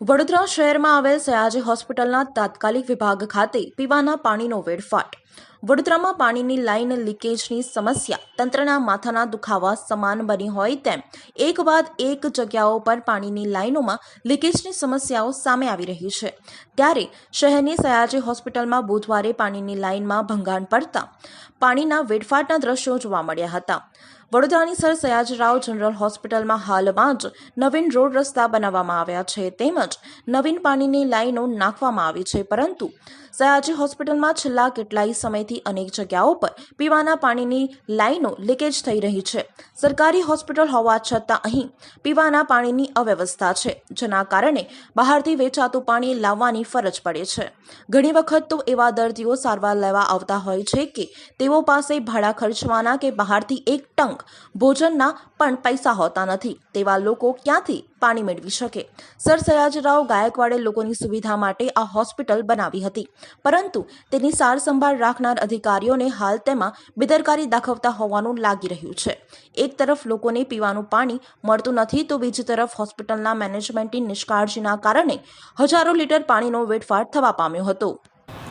વડોદરા શહેરમાં આવેલ સયાજી હોસ્પિટલના તાત્કાલિક વિભાગ ખાતે પીવાના પાણીનો વેડફાટ. વડોદરામાં પાણીની લાઇન લીકેજની સમસ્યા. તંત્રના માથાના દુખાવા સમાન બની હોય તેમ એક બાદ એક જગ્યાઓ પર પાણીની લાઇનોમાં લીકેજની સમસ્યાઓ સામે આવી રહી છે. ત્યારે શહેરની સયાજી હોસ્પિટલમાં બુધવારે પાણીની લાઇનમાં ભંગાણ પડતા પાણીના વેડફાટના દ્રશ્યો જોવા મળ્યા હતા. વડોદરાની સર સયાજીરાવ જનરલ હોસ્પિટલમાં હાલમાં જ નવીન રોડ રસ્તા બનાવવામાં આવ્યા છે. તેમજ નવીન પાણીની લાઈનો નાખવામાં આવી છે. પરંતુ સયાજી હોસ્પિટલમાં છેલ્લા કેટલાય સમયથી અનેક જગ્યાઓ પર પીવાના પાણીની લાઈનો લીકેજ થઈ રહી છે. સરકારી હોસ્પિટલ હોવા છતાં અહીં પીવાના પાણીની અવ્યવસ્થા છે, જેના કારણે બહારથી વેચાતું પાણી લાવવાની ફરજ પડે છે. ઘણી વખત તો એવા દર્દીઓ સારવાર લેવા આવતા હોય છે કે તેઓ પાસે ભાડા ખર્ચવાના કે બહારથી એક ટંક ભોજનના પણ પૈસા હોતા નથી. તેવા લોકો ક્યાંથી પાણી મેળવી શકે. સર સયાજીરાવ ગાયકવાડે લોકોની સુવિધા માટે આ હોસ્પિટલ બનાવી હતી. પરંતુ તેની સાર સંભાળ રાખનાર અધિકારીઓને હાલ તેમાં બેદરકારી દાખવતા હોવાનું લાગી રહ્યું છે. એક તરફ લોકોને પીવાનું પાણી મળતું નથી તો બીજી તરફ હોસ્પિટલના મેનેજમેન્ટની નિષ્કાળજીના કારણે હજારો લીટર પાણીનો વેડફાટ થવા પામ્યો હતો.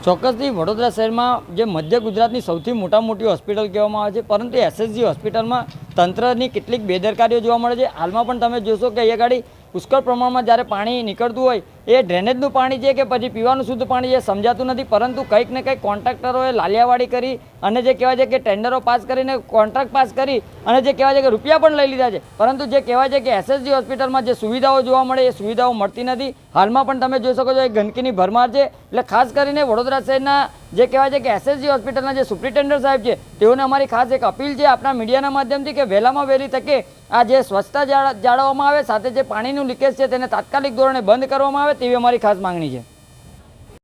ચોક્કસથી વડોદરા શહેરમાં જે મધ્ય ગુજરાતની સૌથી મોટા મોટી હોસ્પિટલ કહેવામાં આવે છે, પરંતુ એસએસજી હોસ્પિટલમાં તંત્રની કેટલીક બેદરકારીઓ જોવા મળે છે. હાલમાં પણ તમે જોશો કે અહીંયા ગાડી પુષ્કળ પ્રમાણમાં જ્યારે પાણી નીકળતું હોય, એ ડ્રેનેજનું પાણી છે કે પછી પીવાનું શુદ્ધ પાણી છે, સમજાતું નથી. પરંતુ કંઈક ને કંઈક કોન્ટ્રાક્ટરોએ લાલિયાવાડી કરી અને જે કહેવાય છે કે ટેન્ડરો પાસ કરીને કોન્ટ્રાક્ટ પાસ કરી અને જે કહેવાય છે કે રૂપિયા પણ લઈ લીધા છે. પરંતુ જે કહેવાય છે કે એસએસજી હોસ્પિટલમાં જે સુવિધાઓ જોવા મળે, એ સુવિધાઓ મળતી નથી. હાલમાં પણ તમે જોઈ શકો છો, એ ગંદકીની ભરમાર છે. એટલે ખાસ કરીને વડોદરા શહેરના જે કહેવાય છે કે એસએસજી હોસ્પિટલના જે સુપ્રિન્ટેન્ડન્ટ સાહેબ છે, તેઓને અમારી ખાસ એક અપીલ છે આપણા મીડિયાના માધ્યમથી કે વહેલામાં વહેલી તકે આ જે સ્વચ્છતા જાળ- જાળવવામાં આવે, સાથે જે પાણીનું લીકેજ છે તેને તાત્કાલિક ધોરણે બંધ કરવામાં આવે તેવી અમારી ખાસ માંગણી છે.